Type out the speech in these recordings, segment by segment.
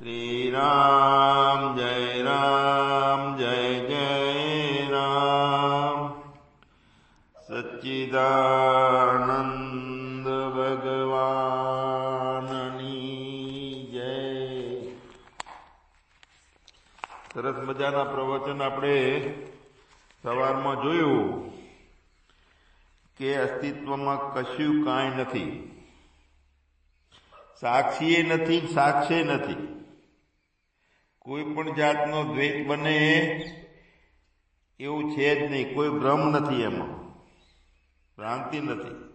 શ્રી રામ જય રામ જય જય રામ સચ્ચિદાનંદ ભગવાનની જય સરસ મજાના પ્રવચન આપણે સવારમાં જોયું કે અસ્તિત્વમાં કશું કાંઈ નથી. સાક્ષીએ નથી, સાક્ષે નથી. પણ જાતનો દ્વૈત બને, એવું છે જ નહીં. કોઈ ભ્રમ નથી એમાં. ભ્રાંતિ નથી.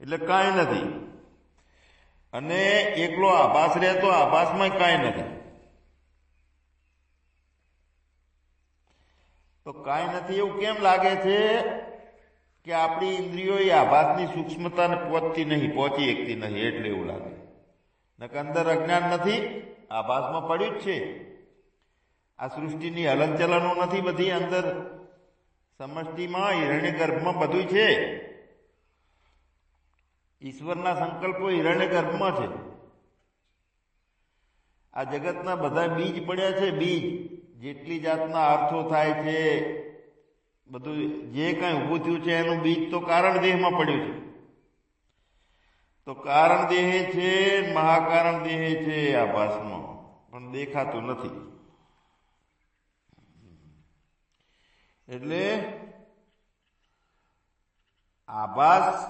એટલે કાંઈ નથી. અને એકલો આભાસ રહેતો, આભાસમાં કાંઈ નથી. તો કાંઈ નથી એવું કેમ લાગે છે કે આપણી ઇન્દ્રિયો એ આભાસની સૂક્ષ્મતાને પહોંચતી નહીં, પહોંચી શકતી નહીં? એટલે એવું લાગે. નકર અંદર અજ્ઞાન નથી. આભાસમાં પડ્યું જ છે. આ સૃષ્ટિની હલનચલનો નથી બધી અંદર સમષ્ટિમાં હિરણ્ય ગર્ભમાં બધું છે. ઈશ્વરના સંકલ્પો હિરણ્ય ગર્ભમાં છે. આ જગતના બધા બીજ પડ્યા છે, બીજ. જેટલી જાતના અર્થો થાય છે બધું જે કાંઈ ઊભું થયું છે, એનું બીજ તો કારણ દેહમાં પડ્યું છે. તો કારણ દેહે છે, મહાકારણ દેહે છે આભાસમાં પણ દેખાતું નથી. એટલે આભાસ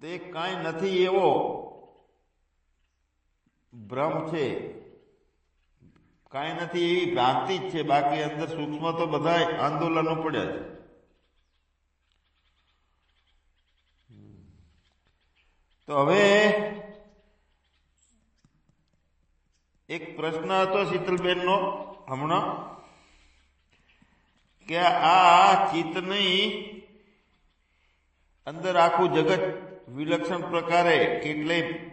તે કાંઈ નથી એવો ભ્રમ છે. કાંઈ નથી એવી ભ્રાંતિ જ છે. બાકી અંદર સૂક્ષ્મ તો બધા આંદોલનો પડ્યા છે. તો હવે એક પ્રશ્ન હતો શીતલબેનનો હમણાં, કે આ ચિત્તની અંદર આખું જગત વિલક્ષણ પ્રકારે કેટલે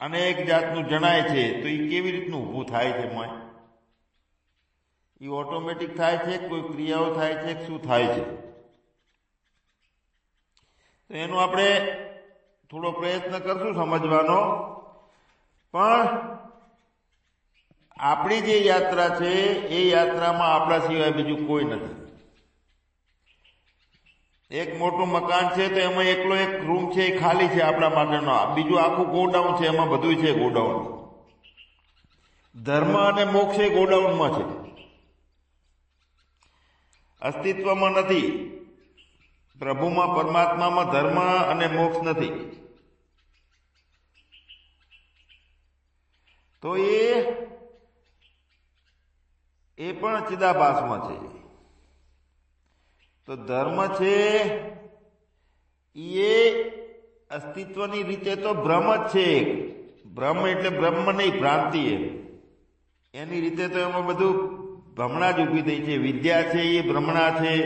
અનેક જાતનું જણાય છે, તો એ કેવી રીતનું ઊભું થાય છે મય? એ ઓટોમેટિક થાય છે, કોઈ ક્રિયાઓ થાય છે, શું થાય છે? તો એનું આપણે થોડો પ્રયત્ન કરશું સમજવાનો. પણ આપણી જે યાત્રા છે, એ યાત્રામાં આપણા સિવાય બીજું કોઈ નથી. એક મોટું મકાન છે, તો એમાં એકલો એક રૂમ છે, એ ખાલી છે આપણા માટેનો. બીજું આખું ગોડાઉન છે, એમાં બધું છે ગોડાઉન. ધર્મ અને મોક્ષ એ ગોડાઉનમાં છે. અસ્તિત્વમાં નથી. પ્રભુમાં, પરમાત્મામાં ધર્મ અને મોક્ષ નથી. તો એ એ પણ ચિદાભાસમાં છે. તો ધર્મ છે એ અસ્તિત્વની રીતે તો ભ્રમ જ છે ભ્રમ એટલે બ્રહ્મ નહીં, ભ્રાંતિ એની રીતે તો એમાં બધું ભ્રમણા જ ઊભી થઈ છે. વિદ્યા છે, એ ભ્રમણા છે.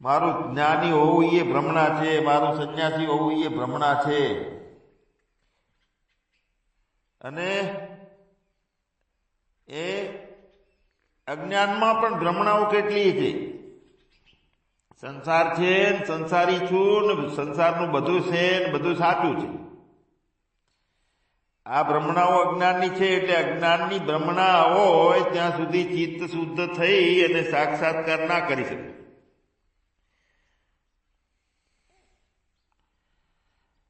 મારું જ્ઞાની હોવું એ ભ્રમણા છે, મારું સંન્યાસી હોવું એ ભ્રમણા છે. અને એ અજ્ઞાનમાં પણ ભ્રમણાઓ કેટલી છે સંસાર છે સંસારી છું ને સંસારનું બધું છે ને બધું સાચું છે. આ ભ્રમણાઓ અજ્ઞાનની છે એટલે અજ્ઞાનની ભ્રમણા હોય ત્યાં સુધી ચિત્ત શુદ્ધ થઈ અને સાક્ષાત્કાર ના કરી શકે.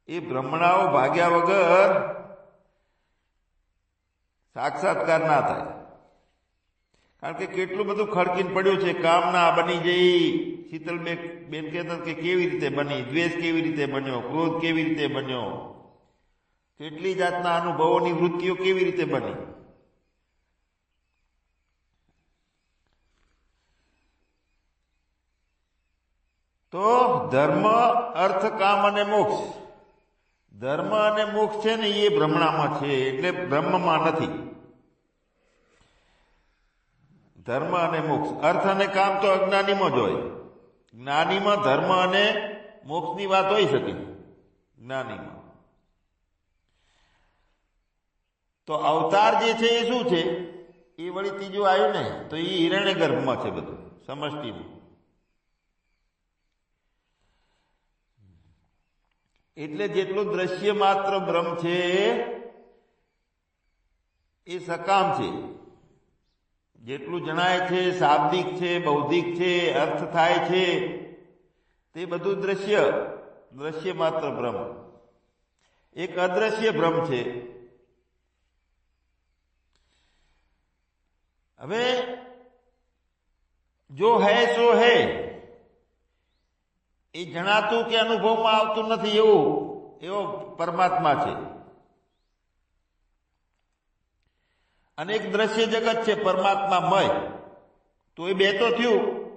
એ ભ્રમણાઓ ભાગ્યા વગર સાક્ષાત્કાર ના થાય. કારણ કે કેટલું બધું ખડકીને પડ્યું છે, કામ ના બની જઈ. શીતલ બેન કહેતા કે કેવી રીતે બની? દ્વેષ કેવી રીતે બન્યો? ક્રોધ કેવી રીતે બન્યો? કેટલી જાતના અનુભવોની વૃત્તિઓ કેવી રીતે બની? તો ધર્મ, અર્થ, કામ અને મોક્ષ. ધર્મ અને મોક્ષ છે ને એ ભ્રમણામાં છે, એટલે બ્રહ્મમાં નથી. ધર્મ અને મોક્ષ. અર્થ અને કામ તો અજ્ઞાનીમાં જ હોય. જ્ઞાનીમાં ધર્મ અને મોક્ષની વાત હોઈ શકે. જ્ઞાનીમાં. તો અવતાર જે છે એ શું છે? એ વળી ત્રીજું આવ્યું ને, તો એ હિરણ્ય ગર્ભમાં છે બધું સમષ્ટિમાં એટલે જેટલું દ્રશ્ય માત્ર બ્રહ્મ છે, એ સકામ છે. જેટલું જણાય છે, શાબ્દિક છે, બૌદ્ધિક છે, અર્થ થાય છે, તે બધું દ્રશ્ય દ્રશ્ય માત્ર ભ્રમ. એક અદ્રશ્ય ભ્રમ છે. હવે, જો હૈ સો હૈ, એ જણાતું કે અનુભવમાં આવતું નથી એવું એવો પરમાત્મા છે. અનેક દ્રશ્ય જગત છે પરમાત્મામય. તો એ બે તો થયું.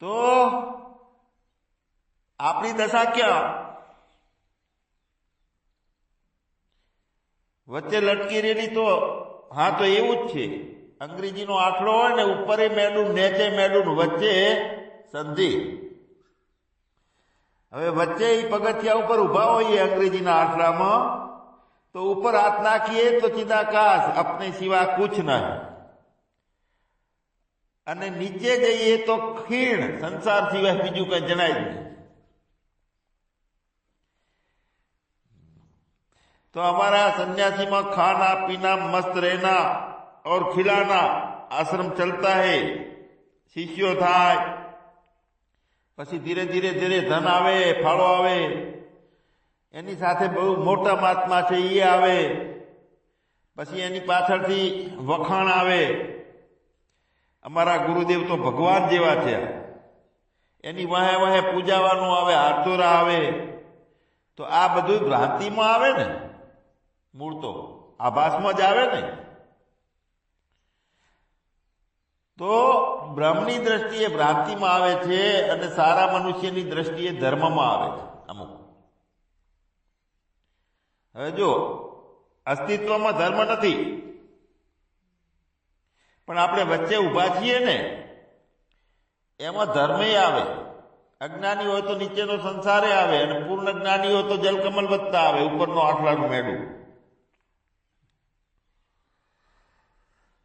તો આપણી દશા ક્યાં? વચ્ચે લટકી રહેલી તો, હા, તો એવું જ છે. અંગ્રેજીનો આખડો હોય ને, ઉપરે મેડું નેચે મેડું વચ્ચે સંધિ. હવે વચ્ચે એ પગથિયા ઉપર ઊભા હોઈએ અંગ્રેજીના આખડામાં તો ઉપર હાથ નાખીએ તો ચિદાકાશ अपने સિવા કુછ નહીં અને નીચે જઈએ તો ખીણ સંસાર સિવાય બીજું કઈ જણાય જ નહીં तो हमारा सन्यासी में खाना पीना मस्त रहना और खिलाना आश्रम चलता है શિષ્યો થાય પછી ધીરે ધીરે ધીરે ધન આવે ફાળો આવે એની સાથે બહુ મોટા મહાત્મા છે એ આવે. પછી એની પાછળથી વખાણ આવે. અમારા ગુરુદેવ તો ભગવાન જેવા છે. એની વાહે વાહે પૂજાવાનું આવે હાથોરા આવે. તો આ બધું ભ્રાંતિમાં આવે ને. મૂળ તો આભાસમાં જ આવે ને. તો બ્રહ્મની દ્રષ્ટિએ ભ્રાંતિમાં આવે છે અને સારા મનુષ્યની દ્રષ્ટિએ ધર્મમાં આવે છે. હવે જો અસ્તિત્વમાં ધર્મ નથી. પણ આપણે વચ્ચે ઊભા છીએ ને, એમાં ધર્મે આવે. અજ્ઞાની હોય તો નીચેનો સંસારે આવે અને પૂર્ણ જ્ઞાની હોય તો જલકમલ વધતા આવે, ઉપરનો આખલાનું મેળું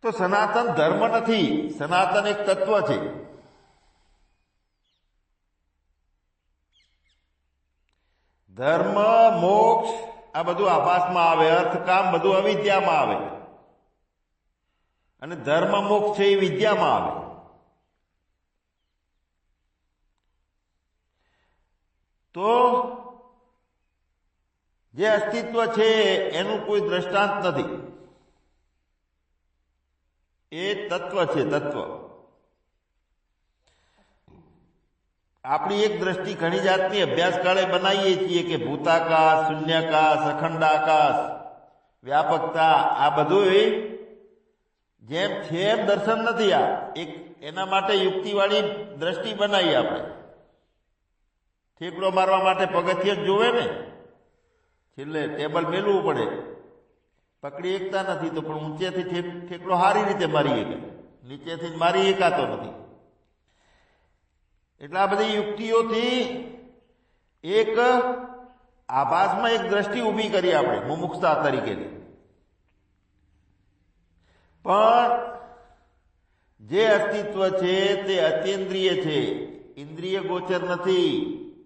તો સનાતન ધર્મ નથી. સનાતન એક તત્વ છે. ધર્મ, મોક્ષ આ બધું આભાસમાં આવે અર્થ કામ બધું અવિદ્યામાં આવે. અને ધર્મ મોક્ષ છે એ વિદ્યામાં આવે. તો જે અસ્તિત્વ છે એનું કોઈ દ્રષ્ટાંત નથી. એ તત્વ છે, તત્વ. આપણી એક દ્રષ્ટિ ઘણી જાતની અભ્યાસ કાળે બનાવીએ છીએ કે ભૂતાકાશ, શૂન્યાકાશ, અખંડાકાશ, વ્યાપકતા, આ બધું જેમ છે એમ દર્શન નથી આ. એક એના માટે યુક્તિવાળી દ્રષ્ટિ બનાવી આપણે. ઠેકડો મારવા માટે પગથિયે જોવે ને? છેલ્લે ટેબલ મેલવું પડે. પકડી એકતા નથી તો પણ ઊંચેથી ઠેકડો સારી રીતે મારી એક નીચેથી મારી એકાતો નથી? એટલે બધી યુક્તિઓથી એક આભાસમાં એક દ્રષ્ટિ ઊભી કરી આપણે, મુમુક્ષતા તરીકેની પણ જે અસ્તિત્વ છે તે અતિન્દ્રિય છે. ઇન્દ્રિય ગોચર નથી,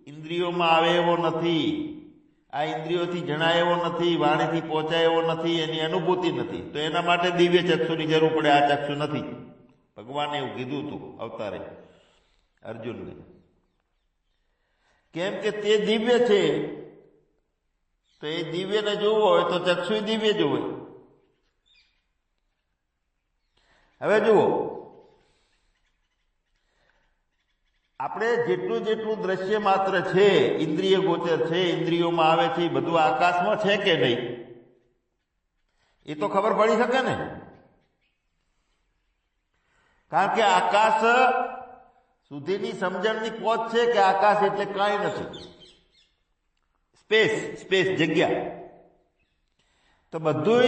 ઇન્દ્રિયોમાં આવે એવો નથી. આ ઇન્દ્રિયોથી જણાય એવો નથી, વાણીથી પહોંચાય એવો નથી, એની અનુભૂતિ નથી. તો એના માટે દિવ્ય ચક્ષુની જરૂર પડે, આ ચક્ષુ નથી. ભગવાને એવું કીધું હતું અવતારે. અર્જુનને. કેમ કે તે દિવ્ય છે? તો એ દિવ્યને જોવો હોય તો ચક્ષુ દિવ્ય જોવે. હવે જુઓ. આપણે જેટલું જેટલું દ્રશ્ય માત્ર છે, ઇન્દ્રિય ગોચર છે, ઇન્દ્રિયોમાં આવે છે બધું આકાશમાં છે કે નહીં? એ તો ખબર પડી શકે ને? કારણ કે આકાશ સુધીની સમજણની પહોંચ છે કે આકાશ એટલે કાંઈ નથી. સ્પેસ સ્પેસ, જગ્યા. તો બધું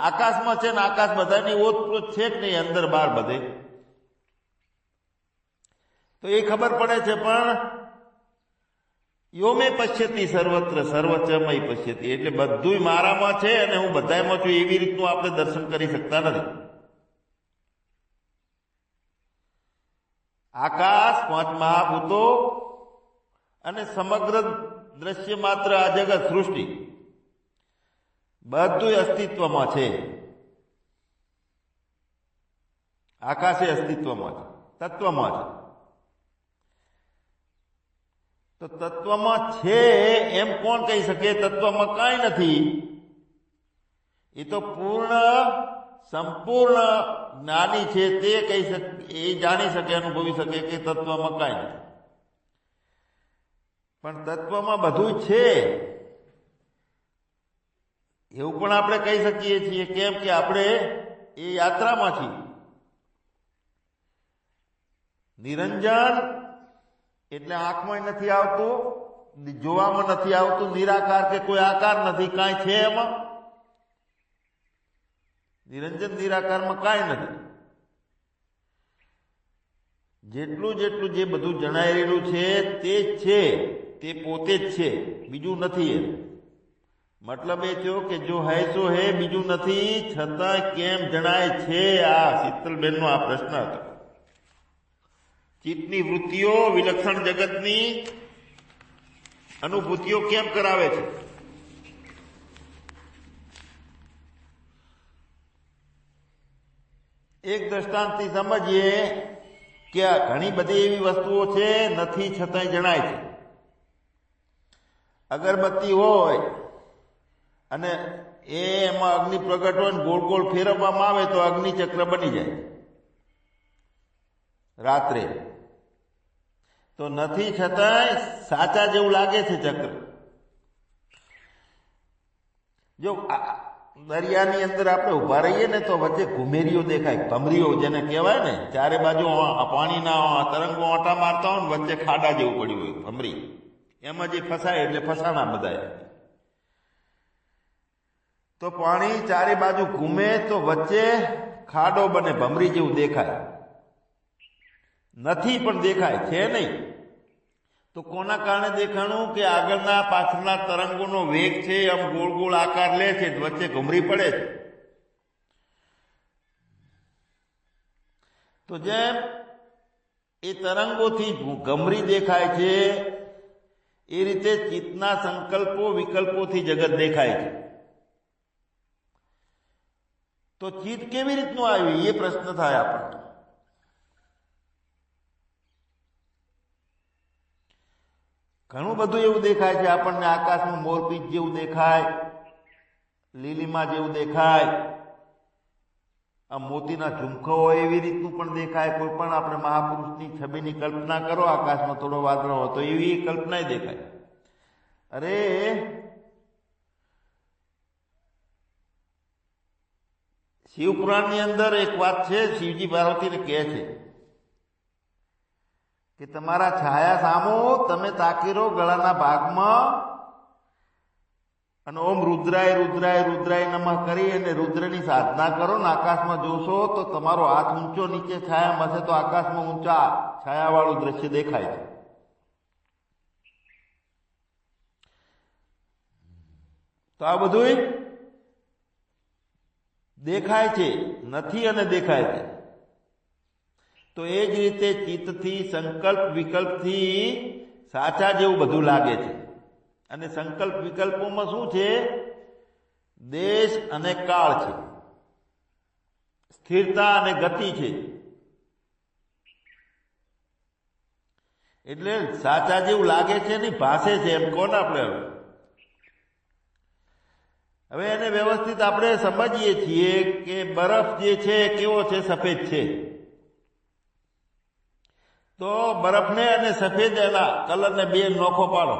આકાશમાં છે ને આકાશ બધાની ઓતપ્રોત છે જ નહીં, અંદર બહાર બધે. તો એ ખબર પડે છે પણ યોમે પશ્યતી સર્વત્ર, સર્વચમય પશ્યતી. એટલે બધું મારામાં છે અને હું બધામાં છું, એવી રીતનું આપણે દર્શન કરી શકતા નથી. આકાશ પાંચ મહાભૂતો અને સમગ્ર દ્રશ્ય માત્ર આ જગત સૃષ્ટિ. બધું અસ્તિત્વમાં છે. આકાશે અસ્તિત્વમાં છે. તત્વમાં છે. તો તત્વમાં છે એમ કોણ કહી શકે? તત્વમાં કાંઈ નથી. એ તો પૂર્ણ સંપૂર્ણ જ્ઞાની છે તે કહી શકે, એ જાણી શકે, અનુભવી શકે કે તત્વમાં કાંઈ નથી. પણ તત્વમાં બધું છે. એવું પણ આપણે કહી શકીએ છીએ કેમ કે આપણે એ યાત્રામાં છીએ. નિરંજન એટલે આંખમાં નથી આવતું, જોવામાં નથી આવતું, નિરાકાર કે કોઈ આકાર નથી, કાંઈ છે એમાં? નિરંજન નિરાકારમાં કાંઈ નથી. જેટલું જેટલું જે બધું જણાઈ રહેલું છે, તે જ છે, તે પોતે જ છે, બીજું નથી એ મતલબ એ થયો કે જો હૈ સો હે, બીજું નથી, છતાં કેમ જણાય છે? આ શીતલબેનનો આ પ્રશ્ન હતો. ચિત્તની વૃત્તિઓ વિલક્ષણ જગતની અનુભૂતિઓ કેમ કરાવે છે? એક દ્રષ્ટાંતથી સમજીએ કે આ ઘણી બધી એવી વસ્તુઓ છે, નથી છતાંય જણાય છે. અગરબત્તી હોય અને એમાં અગ્નિ પ્રગટ હોય ગોળ ગોળ ફેરવવામાં આવે તો અગ્નિ ચક્ર બની જાય. રાત્રે. તો નથી છતાંય સાચા જેવું લાગે છે ચક્ર. જો દરિયાની અંદર આપણે ઊભા રહીએ ને તો વચ્ચે ઘુમેરીઓ દેખાય. ભમરીઓ જેને કહેવાય ને, ચારે બાજુ પાણીના તરંગો આંટા મારતા હોય ને વચ્ચે ખાડા જેવું પડ્યું હોય, ભમરી. એમાં જે ફસાય એટલે ફસાણા બધા તો પાણી ચારે બાજુ ઘૂમે તો વચ્ચે ખાડો બને, ભમરી જેવું દેખાય. નથી પણ દેખાય, છે નહીં. તો કોના કારણે દેખાણું કે આગળના પાછળના તરંગોનો વેગ છે, આમ ગોળ ગોળ આકાર લે છે વચ્ચે ઘુમરી પડે છે? તો જેમ એ તરંગોથી ગમરી દેખાય છે, એ રીતે ચિત્તના સંકલ્પો, વિકલ્પોથી જગત દેખાય છે. તો ચિત્ત કેવી રીતનું આવ્યું? એ પ્રશ્ન થાય આપણને. ઘણું બધું એવું દેખાય છે. આપણને આકાશમાં મોરપીચ જેવું દેખાય, લીલીમાં જેવું દેખાય. આ મોતીના ઝુમખો હોય એવી રીતનું પણ દેખાય. કોઈ પણ આપણે મહાપુરુષની છબીની કલ્પના કરો, આકાશમાં થોડો વાદળો હોય તો એવી કલ્પના દેખાય. અરે, શિવપુરાણની અંદર એક વાત છે, શિવજી પાર્વતીને કહે છે કે તમારા છાયા સામો તમે તાકીરો ગળાના ભાગમાં. અને ઓમ રુદ્રાય રુદ્રાય રુદ્રાય નમઃ કરી અને રુદ્રની સાધના કરો ને આકાશમાં જોશો તો તમારો હાથ ઊંચો, નીચે છાયામાં હશે તો આકાશમાં ઊંચા છાયાવાળું દ્રશ્ય દેખાય છે. તો આ બધું દેખાય છે, નથી અને દેખાય છે. તો એ જ રીતે ચિત્તથી, સંકલ્પ, વિકલ્પથી સાચા જેવું બધું લાગે છે. અને સંકલ્પ વિકલ્પોમાં શું છે? દેશ અને કાળ છે. સ્થિરતા અને ગતિ છે. એટલે સાચા જેવું લાગે છે નહીં ભાષે છે એમ કોણ આપણે હવે એને વ્યવસ્થિત આપણે સમજીએ છીએ કે બરફ જે છે, કેવો છે? સફેદ છે. તો બરફને અને સફેદ એના કલરને બે નોખો પાડો.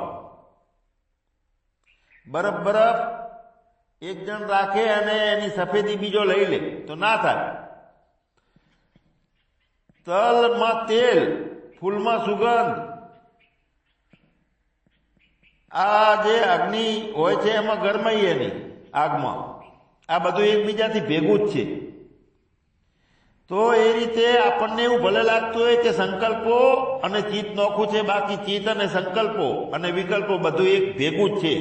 બરફ બરફ, એક જણ રાખે અને એની સફેદી બીજો લઈ લે, તો ના થાય. તલમાં તેલ, ફૂલમાં સુગંધ. આ જે અગ્નિ હોય છે, એમાં ગરમાઈ એની આગમાં. આ બધું એકબીજાથી ભેગું જ છે. તો એ રીતે આપણને એવું ભલે લાગતું હોય કે સંકલ્પો અને ચિત્ત નોખું છે, બાકી ચિત્ત અને સંકલ્પો અને વિકલ્પો બધું એક ભેગું જ છે.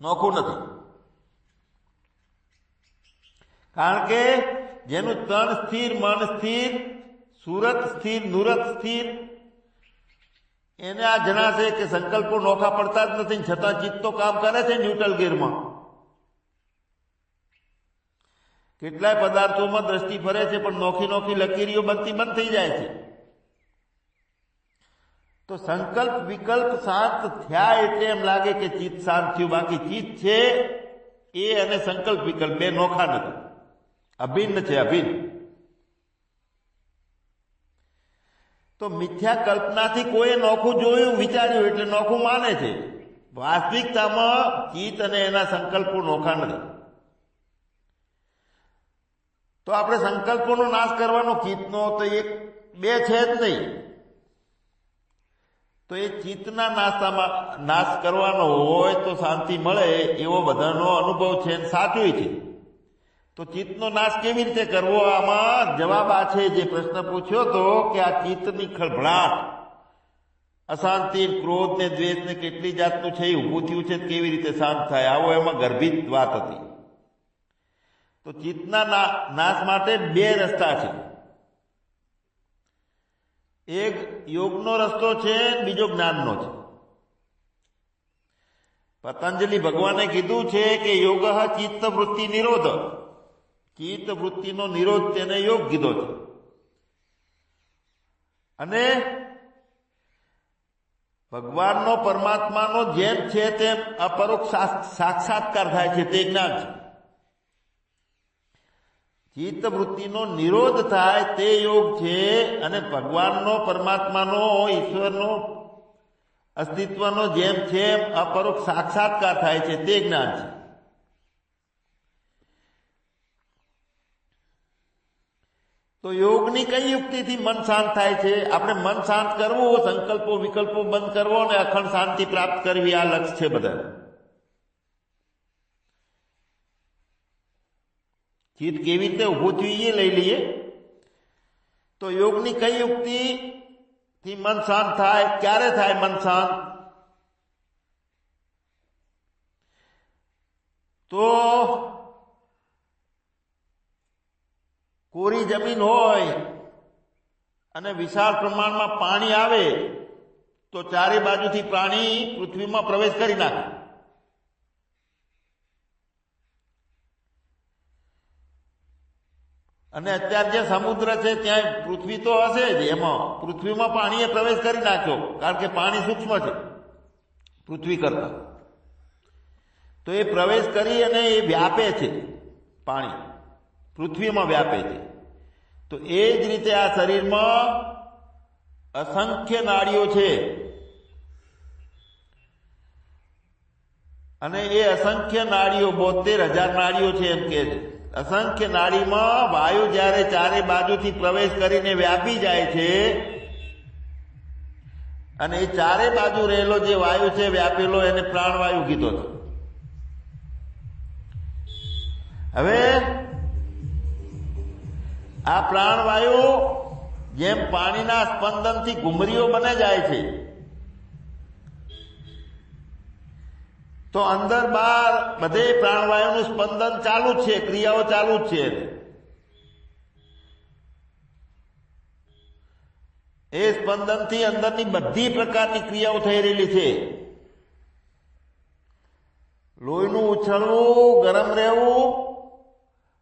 નોખું નથી. કારણ કે જેનું તણ સ્થિર, મન સ્થિર, સુરત સ્થિર, નુરત સ્થિર, એને આ જણાશે કે સંકલ્પો નોખા પડતા જ નથી છતાં ચિત્ત તો કામ કરે છે ન્યુટ્રલ ગેરમાં. કેટલાય પદાર્થોમાં દ્રષ્ટિ ફરે છે, પણ નોખી નોખી લકીરીઓ બનતી બંધ થઈ જાય છે. તો સંકલ્પ વિકલ્પ શાંત થયા એટલે એમ લાગે કે ચિત્ત શાંત થયું. બાકી ચિત્ત છે એ અને સંકલ્પ વિકલ્પ બે નોખા નથી. અભિન્ન છે, અભિન્ન. તો મિથ્યા કલ્પનાથી કોઈ નોખું જોયું, વિચાર્યું, એટલે નોખું માને છે. વાસ્તવિકતામાં ચિત્ત અને એના સંકલ્પો નોખા નથી. તો આપણે સંકલ્પોનો નાશ કરવાનો ચિત્તનો તો એક, બે છે જ નહીં. તો એ ચિત્તના નાસ્તામાં નાશ કરવાનો હોય તો શાંતિ મળે એવો બધાનો અનુભવ છે સાચું છે. તો ચિત્તનો નાશ કેવી રીતે કરવો? આમાં જવાબ આ છે, જે પ્રશ્ન પૂછ્યો તો કે આ ચિત્તની ખળભળાટ, અશાંતિ, ક્રોધ ને દ્વેષ ને કેટલી જાતનું છે એ ઊભું થયું છે કેવી રીતે શાંત થાય? આવો એમાં ગર્ભિત વાત હતી. તો ચિત્તના નાશ માટે બે રસ્તા છે. એક યોગનો રસ્તો છે, બીજો જ્ઞાનનો છે. પતંજલિ ભગવાને કીધું છે કે યોગ ચિત્ત વૃત્તિ નિરોધ. ચિત્ત વૃત્તિનો નિરોધ તેને યોગ કીધો છે. અને ભગવાનનો પરમાત્માનો જેમ છે તેમ અપરોક્ષ સાક્ષાત્કાર થાય છે, તે જ્ઞાન છે. ચિત્ત વૃત્તિનો નિરોધ થાય તે યોગ છે અને ભગવાનનો, પરમાત્માનો, ઈશ્વરનો અસ્તિત્વનો જેમ છે અપરોક્ષ સાક્ષાત્કાર થાય છે, તે જ્ઞાન છે. તો યોગની કઈ યુક્તિથી મન શાંત થાય છે? આપણે મન શાંત કરવું, સંકલ્પો, વિકલ્પો બંધ કરવો અને અખંડ શાંતિ પ્રાપ્ત કરવી આ લક્ષ્ય છે બધા ચિત્ત કેવી રીતે ઊભું થયું એ લઈ લઈએ? તો યોગની કઈ યુક્તિ થી મન શાંત થાય? ક્યારે થાય મન શાંત? તો કોરી જમીન હોય અને વિશાળ પ્રમાણમાં પાણી આવે, તો ચારે બાજુથી પ્રાણી પૃથ્વીમાં પ્રવેશ કરી નાખે. અને અત્યારે જે સમુદ્ર છે ત્યાં પૃથ્વી તો હશે જ. એમાં પૃથ્વીમાં પાણીએ પ્રવેશ કરી નાખ્યો. કારણ કે પાણી સૂક્ષ્મ છે, પૃથ્વી કરતા. તો એ પ્રવેશ કરી અને એ વ્યાપે છે પાણી. પૃથ્વીમાં વ્યાપે છે. તો એ જ રીતે આ શરીરમાં અસંખ્ય નાડીઓ છે. અને એ અસંખ્ય નાડીઓ બોતેર હજાર નાડીઓ છે એમ કે છે. અસંખ્ય નાડીમાં વાયુ જ્યારે ચારે બાજુથી પ્રવેશ કરીને વ્યાપી જાય છે, અને એ ચારે બાજુ રહેલો જે વાયુ છે વ્યાપેલો, એને પ્રાણવાયુ કીધો છે હવે આ પ્રાણવાયુ જેમ પાણીના સ્પંદનથી ઘુમરીઓ બને જાય છે તો અંદર બહાર બધે પ્રાણવાયુનું સ્પંદન ચાલુ જ છે, ક્રિયાઓ ચાલુ જ છે એ સ્પંદનથી અંદરની બધી પ્રકારની ક્રિયાઓ થઈ રહેલી છે. લોહીનું ઉછળવું, ગરમ રહેવું,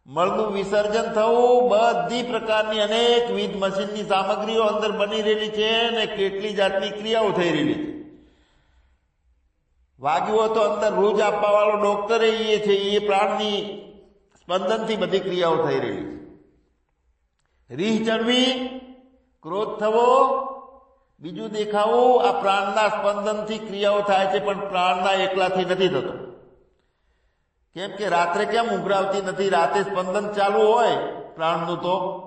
મળનું વિસર્જન થવું, બધી પ્રકારની અનેકવિધ મશીનની સામગ્રીઓ અંદર બની રહેલી છે અને કેટલી જાતની ક્રિયાઓ થઈ રહેલી છે. વાગ્યું તો અંદર રૂજ આપવાવાળો ડોક્ટરે એ છે એ પ્રાણની સ્પંદનથી બધી ક્રિયાઓ થઈ રહી છે. રીહ ચડવી, ક્રોધ થવો, બીજું દેખાવું, આ પ્રાણના સ્પંદનથી ક્રિયાઓ થાય છે, પણ પ્રાણના એકલાથી નથી થતો. કેમ કે રાત્રે કેમ ઉભરાવતી નથી? રાતે સ્પંદન ચાલુ હોય પ્રાણનું તો.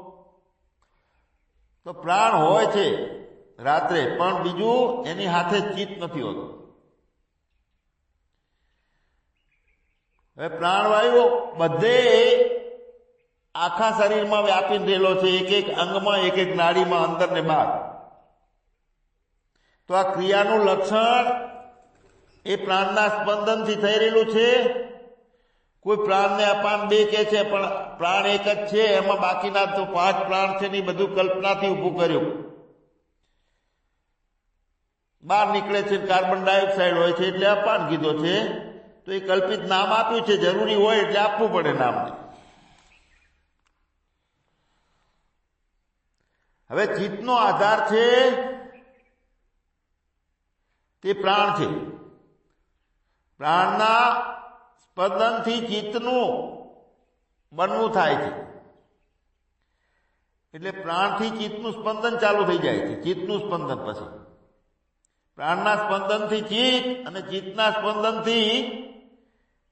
તો પ્રાણ હોય છે રાત્રે, પણ બીજું એની હાથે ચિત્ત નથી હોતું. હવે પ્રાણવાયુ બધે આખા શરીરમાં વ્યાપી રહેલો છે, એક એક અંગમાં, એક એક નાડીમાં, અંદર ને બહાર. તો આ ક્રિયાનું લક્ષણ એ પ્રાણના સ્પંદનથી થઈ રહેલું છે. કોઈ પ્રાણને અપાન બે કે છે, પણ પ્રાણ એક જ છે, એમાં બાકીના તો પાંચ પ્રાણ છે ને બધું કલ્પનાથી ઊભું કર્યું. બહાર નીકળે છે કાર્બન ડાયોક્સાઇડ હોય છે, એટલે અપાન કીધો છે. તો એ કલ્પિત નામ આપ્યું છે, જરૂરી હોય એટલે આપવું પડે નામને. હવે ચિત્તનો આધાર છે, તે પ્રાણ છે. પ્રાણના સ્પંદનથી ચિત્તનું બનવું થાય છે. એટલે પ્રાણથી ચિત્તનું સ્પંદન ચાલુ થઈ જાય છે, ચિત્તનું સ્પંદન પછી. પ્રાણના સ્પંદનથી ચિત્ત અને ચિત્તના સ્પંદનથી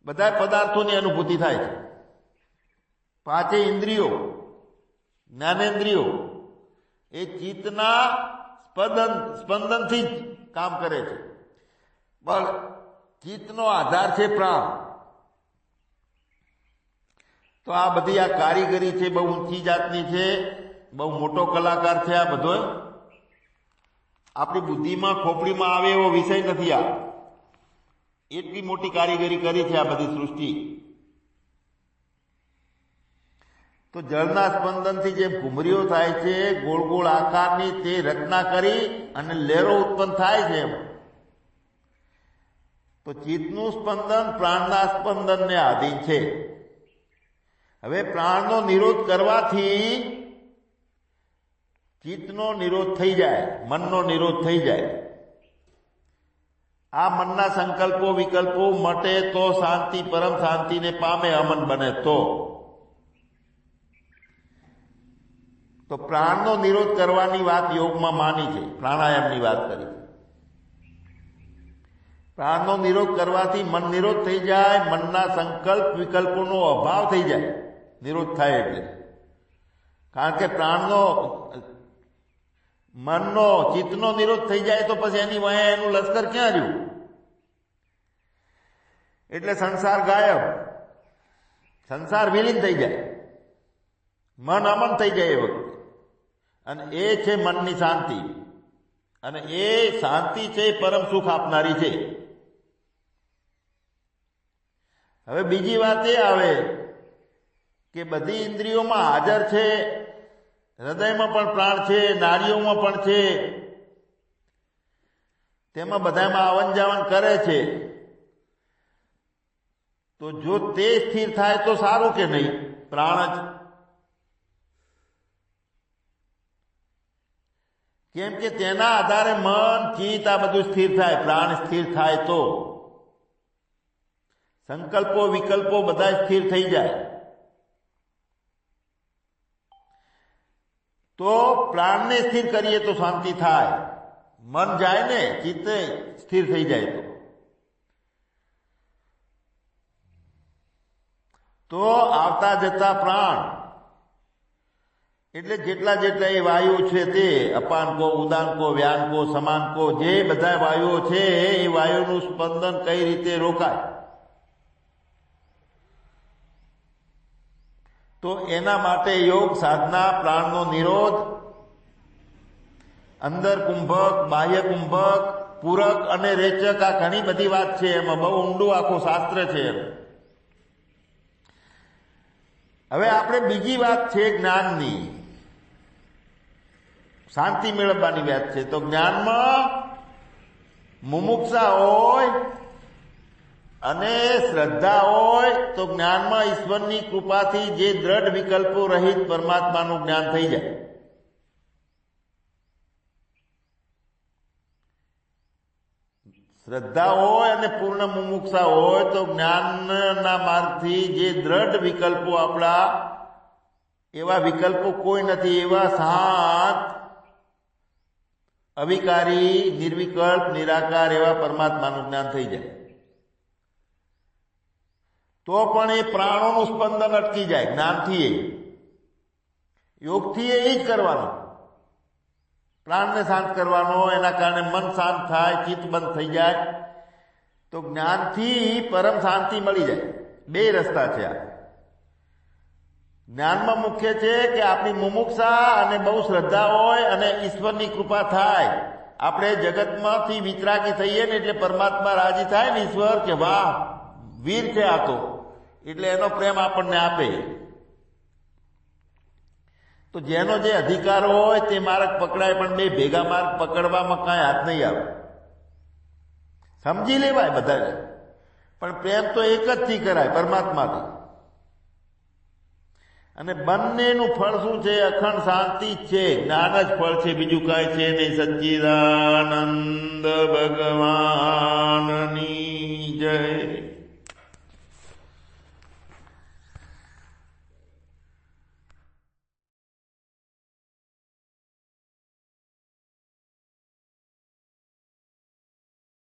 બધા પદાર્થોની અનુભૂતિ થાય છે. પાંચે ઇન્દ્રિયો, જ્ઞાનેન્દ્રિયો, એ ચિત્તના સ્પંદન, સ્પંદનથી જ કામ કરે છે. પણ ચિત્તનો આધાર છે પ્રાણ. તો આ બધી આ કારીગરી છે, બહુ ઊંચી જાતની છે, બહુ મોટો કલાકાર છે આ બધો. આપણી બુદ્ધિમાં, ખોપડીમાં આવે એવો વિષય નથી આ. એટલી મોટી કારીગરી કરી છે આ બધી સૃષ્ટિ. તો જળના સ્પંદનથી જે ભૂમરીઓ થાય છે ગોળ ગોળ આકારની તે રચના કરી અને લહેરો ઉત્પન્ન થાય છે તો ચિત્તનું સ્પંદન પ્રાણના સ્પંદનને આધીન છે. હવે પ્રાણનો નિરોધ કરવાથી ચિત્તનો નિરોધ થઈ જાય, મનનો નિરોધ થઈ જાય. આ મનના સંકલ્પો, વિકલ્પો મટે તો શાંતિ, પરમ શાંતિને પામે અમન બને તો. તો પ્રાણનો નિરોધ કરવાની વાત યોગમાં માની છે. પ્રાણાયામની વાત કરી પ્રાણનો નિરોધ કરવાથી મન નિરોધ થઈ જાય, મનના સંકલ્પ, વિકલ્પોનો અભાવ થઈ જાય. નિરોધ થાય એટલે. કારણ કે પ્રાણનો મનનો ચિત્તનો નિરોધ થઈ જાય તો પછી એની વહે એનું લશ્કર ક્યાં રહ્યું? એટલે સંસાર ગાયબ. સંસાર વિલીન થઈ જાય. મન અમન થઈ જાય એ વખતે. અને એ છે મનની શાંતિ. અને એ શાંતિ છે પરમ સુખ આપનારી છે. હવે બીજી વાત એ આવે કે બધી ઇન્દ્રિયોમાં હાજર છે હૃદયમાં પણ પ્રાણ છે નાડીઓમાં પણ છે. તેમાં બધામાં આવન જાવન કરે છે. તો જો તે સ્થિર થાય તો સારું કે નહીં? પ્રાણ જ. કેમ કે તેના આધારે મન, ચિત્ત આ બધું સ્થિર થાય. પ્રાણ સ્થિર થાય તો. સંકલ્પો, વિકલ્પો બધા સ્થિર થઈ જાય. તો પ્રાણને સ્થિર કરીએ તો શાંતિ થાય. મન જાય ને, ચિત્તે સ્થિર થઈ જાય તો. તો આવતા જતા પ્રાણ. એટલે જેટલા જેટલા એ વાયુ છે તે અપાનકો ઉદાનકો વ્યાનકો સમાનકો જે બધા વાયુઓ છે, એ વાયુનું સ્પંદન કઈ રીતે રોકાય? તો એના માટે યોગ, સાધના, પ્રાણનો નિરોધ, અંદર કુંભક, બાહ્ય કુંભક, પૂરક અને રેચક આ ઘણી બધી વાત છે. એમાં બહુ ઊંડું આખું શાસ્ત્ર છે હવે આપણે બીજી વાત છે જ્ઞાનની. શાંતિ મેળવવાની વાત છે. તો જ્ઞાનમાં મુમુક્ષા હોય અને શ્રદ્ધા હોય તો જ્ઞાનમાં ઈશ્વરની કૃપાથી જે દ્રઢ વિકલ્પો રહિત પરમાત્માનું જ્ઞાન થઈ જાય. શ્રદ્ધા હોય અને પૂર્ણ મુમુક્ષા હોય તો જ્ઞાનના માર્ગથી જે દ્રઢ વિકલ્પો આપણા, એવા વિકલ્પો કોઈ નથી, એવા શાંત અવિકારી, નિર્વિકલ્પ, નિરાકાર એવા પરમાત્માનું જ્ઞાન થઈ જાય. તો પણ એ પ્રાણોનું સ્પંદન અટકી જાય, જ્ઞાનથી એ. યોગથી એ જ કરવાનું. પ્રાણને શાંત કરવાનો, એના કારણે મન શાંત થાય, ચિત્ત બંધ થઈ જાય. તો જ્ઞાનથી પરમ શાંતિ મળી જાય. બે રસ્તા છે આ. જ્ઞાનમાં મુખ્ય છે કે આપણી મુમુક્ષા અને બહુ શ્રદ્ધા હોય અને ઈશ્વરની કૃપા થાય. આપણે જગતમાંથી વિતરાગી થઈએ ને એટલે પરમાત્મા રાજી થાય ને ઈશ્વર કે વાહ, વીર છે આ તો. એટલે એનો પ્રેમ આપણને આપે. તો જેનો જે અધિકાર હોય તે માર્ગ પકડાય, પણ બે ભેગા માર્ગ પકડવામાં કાંઈ હાથ નહીં આવે. સમજી લેવાય બધાને. પણ પ્રેમ તો એક જ થી કરાય, પરમાત્માથી. અને બંનેનું ફળ શું છે? અખંડ શાંતિ છે. જ્ઞાન જ ફળ છે. બીજું કાંઈ છે નહીં. સચ્ચિદાનંદ ભગવાનની જય.